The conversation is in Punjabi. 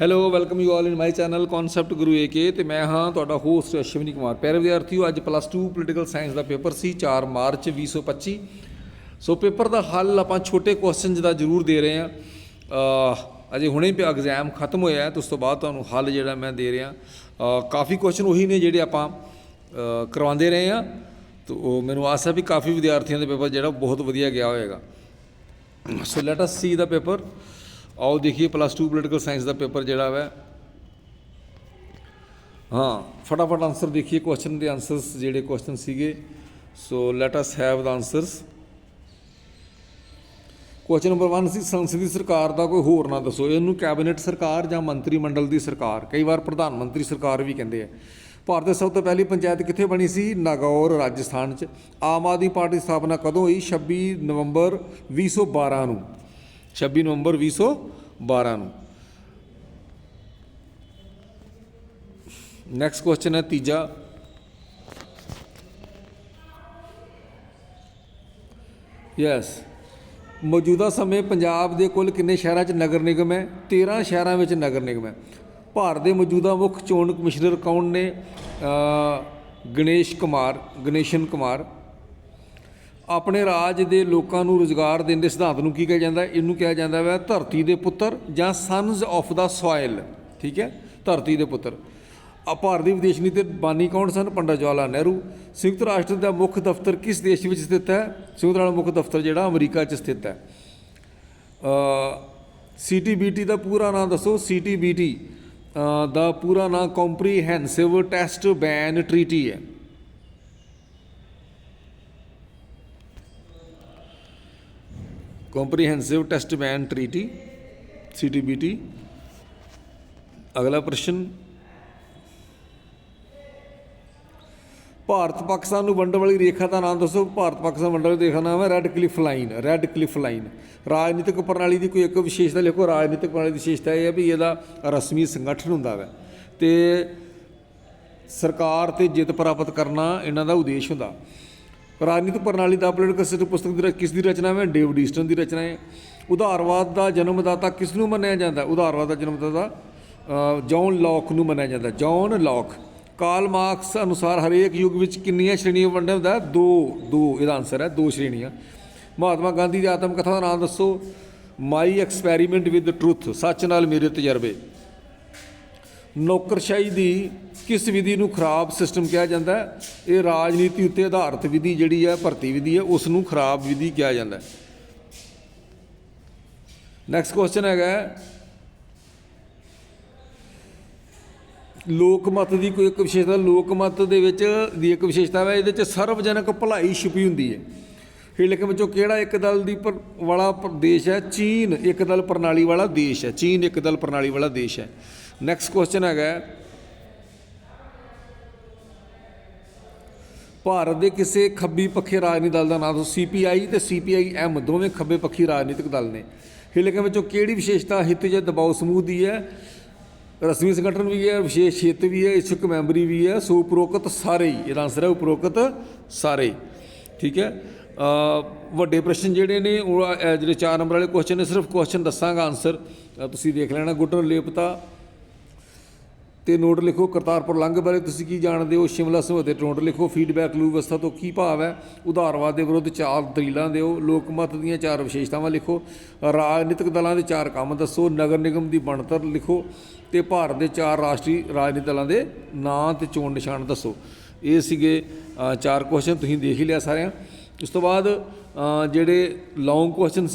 Hello welcome you all in my channel concept Guru AK ਤੇ ਮੈਂ ਹਾਂ ਤੁਹਾਡਾ ਹੋਸਟ ਅਸ਼ਵਨੀ ਕੁਮਾਰ। ਪਿਆਰੇ ਵਿਦਿਆਰਥੀਓ, ਅੱਜ ਪਲੱਸ 2 ਪੋਲੀਟੀਕਲ ਸਾਇੰਸ ਦਾ ਪੇਪਰ ਸੀ 4 ਮਾਰਚ 2025 ਸੋ ਪੇਪਰ ਦਾ ਹੱਲ ਆਪਾਂ ਛੋਟੇ ਕੁਐਸਚਨਸ ਦਾ ਜ਼ਰੂਰ ਦੇ ਰਹੇ ਹਾਂ। ਅਜੇ ਹੁਣੇ ਹੀ ਐਗਜ਼ਾਮ ਖਤਮ ਹੋਇਆ ਹੈ, ਤੇ ਉਸ ਤੋਂ ਬਾਅਦ ਤੁਹਾਨੂੰ ਹੱਲ ਜਿਹੜਾ ਮੈਂ ਦੇ ਰਿਹਾ। ਕਾਫੀ ਕੁਐਸਚਨ ਉਹੀ ਨੇ ਜਿਹੜੇ ਆਪਾਂ ਕਰਵਾਉਂਦੇ ਰਹੇ ਹਾਂ। ਤੇ ਉਹ ਮੈਨੂੰ ਆਸ ਹੈ ਵੀ ਕਾਫੀ ਵਿਦਿਆਰਥੀਆਂ ਦਾ ਪੇਪਰ ਜਿਹੜਾ ਬਹੁਤ ਵਧੀਆ ਗਿਆ ਹੋਵੇਗਾ ਸੋ ਲੈਟ ਅਸ ਸੀ ਦਾ ਪੇਪਰ ਆਓ ਦੇਖੀਏ ਪਲੱਸ 2 ਪੋਲੀਟੀਕਲ ਸਾਇੰਸ ਦਾ ਪੇਪਰ ਜਿਹੜਾ ਹੈ ਹਾਂ, ਫਟਾਫਟ ਆਨਸਰ ਦੇਖੀਏ ਕੁਐਸਚਨ ਦੇ ਆਨਸਰਸ ਜਿਹੜੇ ਕੁਐਸਚਨ ਸੀਗੇ। ਸੋ ਲੈਟ ਅਸ ਹੈਵ ਦਾ ਆਨਸਰਸ ਕੁਐਸਚਨ ਨੰਬਰ 1 ਸੀ, ਸੰਸਦੀ ਸਰਕਾਰ ਦਾ ਕੋਈ ਹੋਰ ਨਾ ਦੱਸੋ। ਇਹਨੂੰ ਕੈਬਨਿਟ ਸਰਕਾਰ ਜਾਂ ਮੰਤਰੀ ਮੰਡਲ ਦੀ ਸਰਕਾਰ, ਕਈ ਵਾਰ ਪ੍ਰਧਾਨ ਮੰਤਰੀ ਸਰਕਾਰ ਵੀ ਕਹਿੰਦੇ ਆ। ਭਾਰਤ ਦੇ ਸਭ ਤੋਂ ਪਹਿਲੀ ਪੰਚਾਇਤ ਕਿੱਥੇ ਬਣੀ ਸੀ? ਨਾਗੌਰ, ਰਾਜਸਥਾਨ 'ਚ। ਆਮ ਆਦਮੀ ਪਾਰਟੀ ਦੀ ਸਥਾਪਨਾ ਕਦੋਂ ਹੋਈ? 26 ਨਵੰਬਰ 2012 ਨੂੰ। 26 ਨਵੰਬਰ 2012 ਨੂੰ। ਨੈਕਸਟ ਕੁਐਸਚਨ ਹੈ ਤੀਜਾ। ਯੈਸ ਮੌਜੂਦਾ ਸਮੇਂ ਪੰਜਾਬ ਦੇ ਕੁੱਲ ਕਿੰਨੇ ਸ਼ਹਿਰਾਂ 'ਚ ਨਗਰ ਨਿਗਮ ਹੈ? 13 ਸ਼ਹਿਰਾਂ ਵਿੱਚ ਨਗਰ ਨਿਗਮ ਹੈ। ਭਾਰਤ ਦੇ ਮੌਜੂਦਾ ਮੁੱਖ ਚੋਣ ਕਮਿਸ਼ਨਰ ਕੌਣ ਨੇ? ਗਣੇਸ਼ ਕੁਮਾਰ, ਗਣੇਸ਼ਨ ਕੁਮਾਰ ਆਪਣੇ ਰਾਜ ਦੇ ਲੋਕਾਂ ਨੂੰ ਰੋਜ਼ਗਾਰ ਦੇਣ ਦੇ ਸਿਧਾਂਤ ਨੂੰ ਕੀ ਕਿਹਾ ਜਾਂਦਾ ਇਹਨੂੰ ਕਿਹਾ ਜਾਂਦਾ ਹੈ ਧਰਤੀ ਦੇ ਪੁੱਤਰ ਜਾਂ ਸਨਸ ਆਫ ਦਾ ਸੋਇਲ ਠੀਕ ਹੈ? ਧਰਤੀ ਦੇ ਪੁੱਤਰ। ਆ ਭਾਰਤ ਦੀ ਵਿਦੇਸ਼ ਨੀਤੀ ਦੇ ਬਾਨੀ ਕੌਣ ਸਨ? ਪੰਡਤ ਜਵਾਹਰ ਲਾਲ ਨਹਿਰੂ। ਸੰਯੁਕਤ ਰਾਸ਼ਟਰ ਦਾ ਮੁੱਖ ਦਫ਼ਤਰ ਕਿਸ ਦੇਸ਼ ਵਿੱਚ ਸਥਿਤ ਹੈ? ਸੰਯੁਕਤ ਰਾਸ਼ਟਰ ਮੁੱਖ ਦਫ਼ਤਰ ਜਿਹੜਾ ਅਮਰੀਕਾ 'ਚ ਸਥਿਤ ਹੈ। ਸੀਟੀਬੀਟੀ ਦਾ ਪੂਰਾ ਨਾਮ ਦੱਸੋ। ਸੀਟੀਬੀਟੀ ਦਾ ਪੂਰਾ ਨਾਮ ਕੰਪਰੀਹੈਂਸਿਵ ਟੈਸਟ ਬੈਨ ਟ੍ਰੀਟੀ ਹੈ। Comprehensive test ban treaty CTBT ਅਗਲਾ ਪ੍ਰਸ਼ਨ। ਭਾਰਤ ਪਾਕਿਸਤਾਨ ਨੂੰ ਵੰਡਣ ਵਾਲੀ ਰੇਖਾ ਦਾ ਨਾਮ ਦੱਸੋ। ਭਾਰਤ ਪਾਕਿਸਤਾਨ ਵੰਡਣ ਵਾਲੀ ਰੇਖਾ ਦਾ ਨਾਮ ਹੈ Radcliffe line Radcliffe line ਰਾਜਨੀਤਿਕ ਪ੍ਰਣਾਲੀ ਦੀ ਕੋਈ ਇੱਕ ਵਿਸ਼ੇਸ਼ਤਾ ਲਿਖੋ। ਰਾਜਨੀਤਿਕ ਪ੍ਰਣਾਲੀ ਦੀ ਵਿਸ਼ੇਸ਼ਤਾ ਇਹ ਹੈ ਵੀ ਇਹਦਾ ਰਸਮੀ ਸੰਗਠਨ ਹੁੰਦਾ ਹੈ ਤੇ ਸਰਕਾਰ ਤੇ ਜਿੱਤ ਪ੍ਰਾਪਤ ਕਰਨਾ ਇਹਨਾਂ ਦਾ ਉਦੇਸ਼ ਹੁੰਦਾ। ਰਾਜਨੀਤਿਕ ਪ੍ਰਣਾਲੀ ਦਾ ਪੋਲੀਟੀਕਲ ਸਿਸਟਮ ਪੁਸਤਕ ਦੀ ਰ- ਕਿਸ ਦੀ ਰਚਨਾ ਹੈ ਡੇਵਿਡ ਈਸਟਨ ਦੀ ਰਚਨਾ ਹੈ। ਉਧਾਰਵਾਦ ਦਾ ਜਨਮਦਾਤਾ ਕਿਸ ਨੂੰ ਮੰਨਿਆ ਜਾਂਦਾ? ਉਧਾਰਵਾਦ ਦਾ ਜਨਮਦਾਤਾ ਅ, ਜੌਨ ਲੌਕ ਨੂੰ ਮੰਨਿਆ ਜਾਂਦਾ। ਜੌਨ ਲੌਕ ਕਾਲ ਮਾਰਕਸ ਅਨੁਸਾਰ ਹਰੇਕ ਯੁੱਗ ਵਿੱਚ ਕਿੰਨੀਆਂ ਸ਼੍ਰੇਣੀਆਂ ਵੰਡਿਆ ਹੁੰਦਾ? ਦੋ ਦੋ ਇਹਦਾ ਆਨਸਰ ਹੈ ਦੋ ਸ਼੍ਰੇਣੀਆਂ। ਮਹਾਤਮਾ ਗਾਂਧੀ ਦੀ ਆਤਮ ਕਥਾ ਦਾ ਨਾਮ ਦੱਸੋ। ਮਾਈ ਐਕਸਪੈਰੀਮੈਂਟ ਵਿਦ ਟਰੁੱਥ ਸੱਚ ਨਾਲ ਮੇਰੇ ਤਜਰਬੇ। ਨੌਕਰਸ਼ਾਹੀ ਦੀ ਕਿਸ ਵਿਧੀ ਨੂੰ ਖਰਾਬ ਸਿਸਟਮ ਕਿਹਾ ਜਾਂਦਾ ਹੈ? ਇਹ ਰਾਜਨੀਤੀ ਉੱਤੇ ਆਧਾਰਿਤ ਵਿਧੀ ਜਿਹੜੀ ਹੈ ਭਰਤੀ ਵਿਧੀ ਹੈ ਉਸ ਨੂੰ ਖਰਾਬ ਵਿਧੀ ਕਿਹਾ ਜਾਂਦਾ ਹੈ। ਨੈਕਸਟ ਕੁਐਸਚਨ ਹੈਗਾ ਹੈ, ਲੋਕ ਮਤ ਦੀ ਕੋਈ ਇੱਕ ਵਿਸ਼ੇਸ਼ਤਾ ਲੋਕ ਮਤ ਦੇ ਵਿੱਚ ਦੀ ਇੱਕ ਵਿਸ਼ੇਸ਼ਤਾ ਹੈ ਇਹਦੇ ਚ ਸਰਵਜਨਕ ਭਲਾਈ ਛੁਪੀ ਹੁੰਦੀ ਹੈ। ਹਿਲਕ ਵਿੱਚੋਂ ਕਿਹੜਾ ਇੱਕ ਦਲ ਦੀ ਪਰ- ਵਾਲਾ ਦੇਸ਼ ਹੈ? ਚੀਨ ਇੱਕ ਦਲ ਪ੍ਰਣਾਲੀ ਵਾਲਾ ਦੇਸ਼ ਹੈ। ਚੀਨ ਇੱਕ ਦਲ ਪ੍ਰਣਾਲੀ ਵਾਲਾ ਦੇਸ਼ ਹੈ। ਨੈਕਸਟ ਕੁਐਸਚਨ ਹੈਗਾ ਭਾਰਤ ਦੇ ਕਿਸੇ ਖੱਬੀ ਪੱਖੇ ਰਾਜਨੀਤਿਕ ਦਲ ਦਾ ਨਾਮ ਦੱਸੋ। ਸੀਪੀਆਈ ਤੇ ਸੀਪੀਆਈ-ਐਮ ਦੋਵੇਂ ਖੱਬੇ ਪੱਖੀ ਰਾਜਨੀਤਿਕ ਦਲ ਨੇ। ਹਿਲਕਾਂ ਵਿੱਚੋਂ ਕਿਹੜੀ ਵਿਸ਼ੇਸ਼ਤਾ ਹਿੱਤ ਜਾਂ ਦਬਾਅ ਸਮੂਹ ਦੀ ਹੈ? ਰਸਮੀ ਸੰਗਠਨ ਵੀ ਹੈ, ਵਿਸ਼ੇਸ਼ ਹਿੱਤ ਵੀ ਹੈ ਇਛੁਕ ਮੈਂਬਰੀ ਵੀ ਹੈ ਸੋ ਉਪਰੋਕਤ ਸਾਰੇ ਹੀ। ਇਹਦਾ ਆਨਸਰ ਹੈ ਉਪਰੋਕਤ ਸਾਰੇ ਹੀ। ਠੀਕ ਹੈ? ਵੱਡੇ ਪ੍ਰਸ਼ਨ ਜਿਹੜੇ ਨੇ, ਉਹ ਜਿਹੜੇ 4 ਨੰਬਰ ਵਾਲੇ ਕੁਐਸਚਨ ਨੇ, ਸਿਰਫ ਕੁਐਸਚਨ ਦੱਸਾਂਗਾ ਆਨਸਰ ਤੁਸੀਂ ਦੇਖ ਲੈਣਾ ਗੁੱਟਰ ਲੇਪਤਾ। ਤੇ ਨੋਟ ਲਿਖੋ, ਕਰਤਾਰਪੁਰ ਲੰਘ ਬਾਰੇ ਤੁਸੀਂ ਕੀ ਜਾਣਦੇ ਹੋ? ਸ਼ਿਮਲਾ ਸਮਝੌਤੇ ਤੇ ਨੋਟ ਲਿਖੋ ਫੀਡਬੈਕ ਲੂਪ ਅਵਸਥਾ ਤੋਂ ਕੀ ਭਾਵ ਹੈ? ਉਧਾਰਵਾਦ ਦੇ ਵਿਰੁੱਧ ਚਾਰ ਦਲੀਲਾਂ ਦਿਓ, ਲੋਕਮਤ ਦੀਆਂ ਚਾਰ ਵਿਸ਼ੇਸ਼ਤਾਵਾਂ ਲਿਖੋ, ਰਾਜਨੀਤਿਕ ਦਲਾਂ ਦੇ ਚਾਰ ਕੰਮ ਦੱਸੋ, ਨਗਰ ਨਿਗਮ ਦੀ ਬਣਤਰ ਲਿਖੋ ਤੇ ਭਾਰਤ ਦੇ ਚਾਰ ਰਾਸ਼ਟਰੀ ਰਾਜਨੀਤਿਕ ਦਲਾਂ ਦੇ ਨਾਂ ਤੇ ਚੋਣ ਨਿਸ਼ਾਨ ਦੱਸੋ। ਇਹ ਸੀਗੇ ਚਾਰ ਕੁਐਸਚਨ ਤੁਸੀਂ ਦੇਖ ਹੀ ਲਿਆ ਸਾਰਿਆਂ। ਉਸ ਤੋਂ ਬਾਅਦ ਜਿਹੜੇ ਲੌਂਗ ਕੁਐਸਚਨ